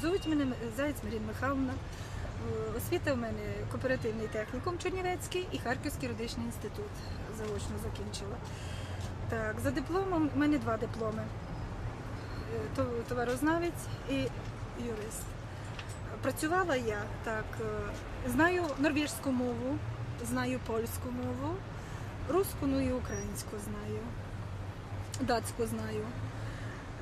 Звуть мене Заєць Марія Михайловна. Е, Освіта в мене кооперативний технікум Чернівецький і Харківський юридичний інститут. Заочно закінчила. Так, за дипломом в мене два дипломи: Е, товарознавець і юрист. Працювала я так, е, знаю норвежську мову, знаю польську мову, русську, ну і українську знаю, датську знаю.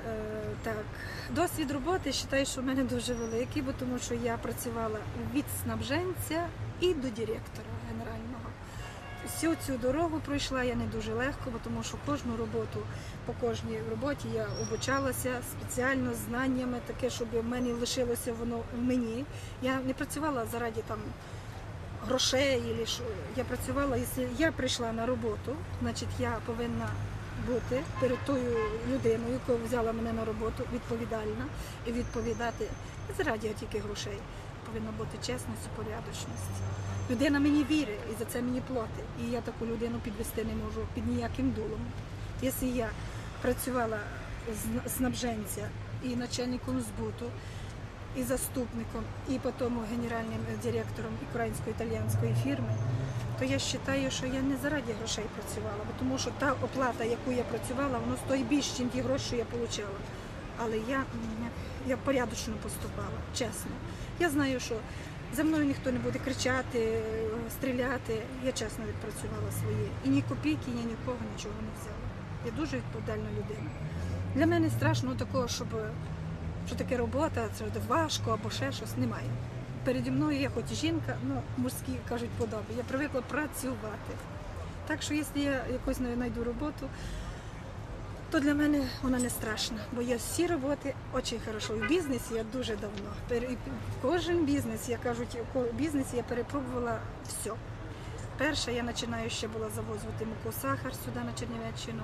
Е, Так, досвід роботи вважаю, що в мене дуже великий, бо тому що я працювала від снабженця і до директора генерального. Всю цю дорогу пройшла я не дуже легко, бо тому що кожну роботу по кожній роботі я обучалася спеціально знаннями, таке, щоб в мене лишилося воно в мені. Я не працювала заради там грошей, я працювала, якщо я прийшла на роботу, значить я повинна бути перед тою людиною, яка взяла мене на роботу, відповідальна і відповідати не заради тільки грошей. Повинна бути чесність і порядочність. Людина мені вірить і за це мені платить. І я таку людину підвести не можу під ніяким дулом. Якщо я працювала з снабженця і начальником збуту, і заступником, і потім генеральним директором українсько-італіянської фірми, то я вважаю, що я не заради грошей працювала, тому що та оплата, яку я працювала, воно стоїть більше, ніж ті гроші, що я отримала. Але я, я порядочно поступала, чесно. Я знаю, що за мною ніхто не буде кричати, е, стріляти. Я чесно відпрацювала своє. І ні копійки, ні нікого нічого не взяла. Я дуже відповідальна людина. Для мене страшно такого, щоб що таке робота, це важко або ще щось немає. Переді мною я хоч жінка, ну мужські кажуть подоби. Я привикла працювати. Так що, якщо я якось знайду роботу, то для мене вона не страшна, бо я всі роботи дуже хорошо. В бізнесі я дуже давно. І Кожен бізнес, я кажуть, в бізнесі я перепробувала все. Перша я починаю ще була завозити муку сахар сюди на Чернівеччину.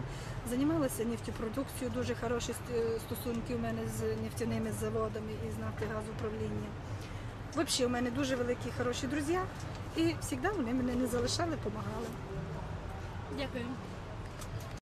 Займалася нефтепродукцією, дуже хороші стосунки у мене з нефтяними заводами і з нафтогазуправлінням. Взагалі, у мене дуже великі хороші друзі, і завжди вони мене не залишали, допомагали. Дякую.